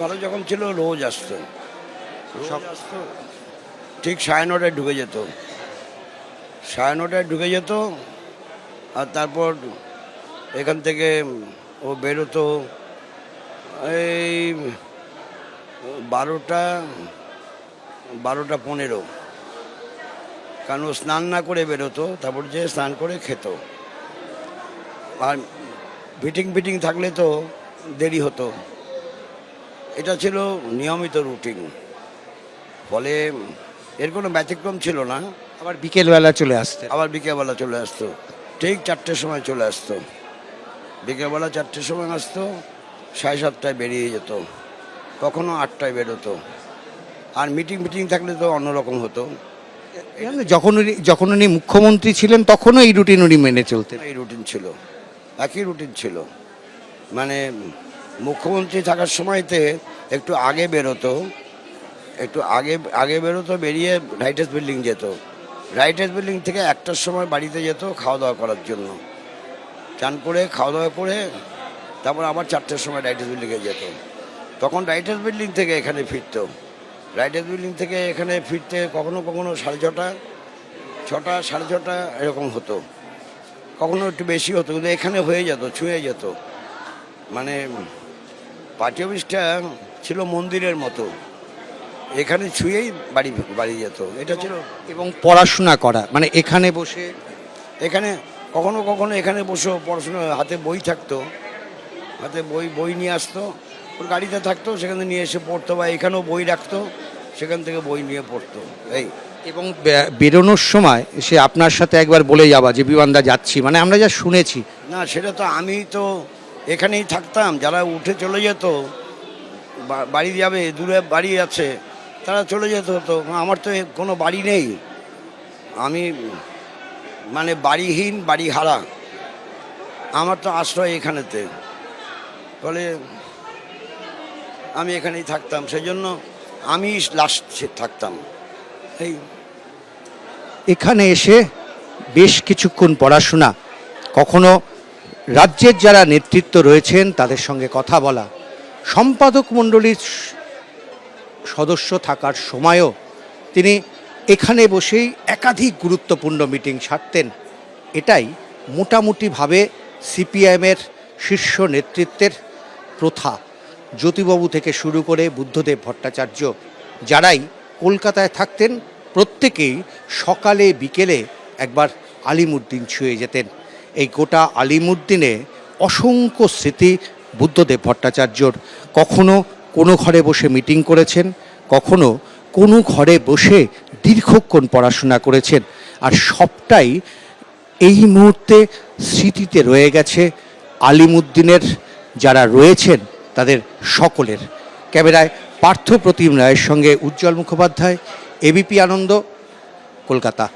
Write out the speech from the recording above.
ভালো যখন ছিল রোজ আসতো। ঠিক সাড়ে নটায় ঢুকে যেত। সাড়ে নটায় ঢুকে যেত আর তারপর এখান থেকে ও বেরোতো এই বারোটা বারোটা পনেরো। কারণ ও স্নান না করে বেরোতো তারপর যে স্নান করে খেত। আর ফিটিং ফিটিং থাকলে তো দেরি হতো। এটা ছিল নিয়মিত রুটিন। ফলে এর কোনো ব্যতিক্রম ছিল না। আবার বিকেলবেলা চলে আসতে। আবার বিকেলবেলা চলে আসতো। ঠিক চারটের সময় চলে আসতো। বিকেলবেলা চারটের সময় আসতো সাড়ে সাতটায় বেরিয়ে যেত। কখনো আটটায় বেরোতো। আর মিটিং মিটিং থাকলে তো অন্যরকম হতো। যখন উনি যখন উনি মুখ্যমন্ত্রী ছিলেন তখনও এই রুটিন উনি মেনে চলতেন। এই রুটিন ছিল। একই রুটিন ছিল। মানে মুখ্যমন্ত্রী থাকার সময়তে একটু আগে বেরোতো, একটু আগে আগে বেরোতো, বেরিয়ে রাইটার্স বিল্ডিং যেত। রাইটার্স বিল্ডিং থেকে একটার সময় বাড়িতে যেত খাওয়া দাওয়া করার জন্য। চান করে খাওয়া দাওয়া করে, তারপর আবার চারটের সময় রাইটার্স বিল্ডিংয়ে যেত। তখন রাইটার্স বিল্ডিং থেকে এখানে ফিরতো। রাইটার্স বিল্ডিং থেকে এখানে ফিরতে কখনো কখনো সাড়ে ছটা ছটা, সাড়ে ছটা এরকম হতো। কখনো একটু বেশি হতো, কিন্তু এখানে হয়ে যেত, ছুঁয়ে যেত। মানে পার্টি অফিসটা ছিল মন্দিরের মতো। এখানে ছুঁয়েই বাড়ি বাড়ি যেত। এটা ছিল এবং পড়াশোনা করা মানে এখানে বসে? এখানে কখনো কখনো এখানে বসে পড়াশোনা হাতে বই থাকতো। হাতে বই বই নিয়ে আসতো। ওর গাড়িতে থাকতো সেখান থেকে নিয়ে এসে পড়তো বা এখানেও বই রাখতো সেখান থেকে বই নিয়ে পড়তো। এই। এবং বেরোনোর সময় সে আপনার সাথে একবার বলে যাবা যে বিমানদা যাচ্ছি। মানে আমরা যা শুনেছি। না সেটা তো আমি তো এখানেই থাকতাম, যারা উঠে চলে যেত বাড়ি যাবে, দূরে বাড়ি আছে, তারা চলে যেত, তো আমার তো কোনো বাড়ি নেই। আমি মানে বাড়িহীন বাড়ি হারা আমার তো আশ্রয় এখানেতে। ফলে আমি এখানেই থাকতাম সেই জন্য আমি লাস্ট থাকতাম। এই এখানে এসে বেশ কিছুক্ষণ পড়াশোনা, কখনো রাজ্যের যারা নেতৃত্ব রয়েছেন, তাদের সঙ্গে কথা বলা। সম্পাদক মণ্ডলীর সদস্য থাকার সময়ও তিনি এখানে বসেই একাধিক গুরুত্বপূর্ণ মিটিং সারতেন। এটাই মোটামুটিভাবে সিপিআইএমের শীর্ষ নেতৃত্বের প্রথা। জ্যোতিবাবু থেকে শুরু করে বুদ্ধদেব ভট্টাচার্য যারাই কলকাতায় থাকতেন, প্রত্যেকেই সকালে বিকেলে একবার আলিমুদ্দিন ছুঁয়ে যেতেন। এই গোটা আলিমুদ্দিনে অসংখ্য স্মৃতি বুদ্ধদেব ভট্টাচার্যর। কখনো কোনো ঘরে বসে মিটিং করেছেন, কখনো কোনো ঘরে বসে দীর্ঘক্ষণ পড়াশোনা করেছেন, আর সবটাই এই মুহূর্তে স্মৃতিতে রয়ে গেছে আলিমুদ্দিনের যারা রয়েছেন, তাদের সকলের। ক্যামেরায় পার্থ প্রতিম রায়ের সঙ্গে উজ্জ্বল মুখোপাধ্যায় এবিপি আনন্দ, কলকাতা।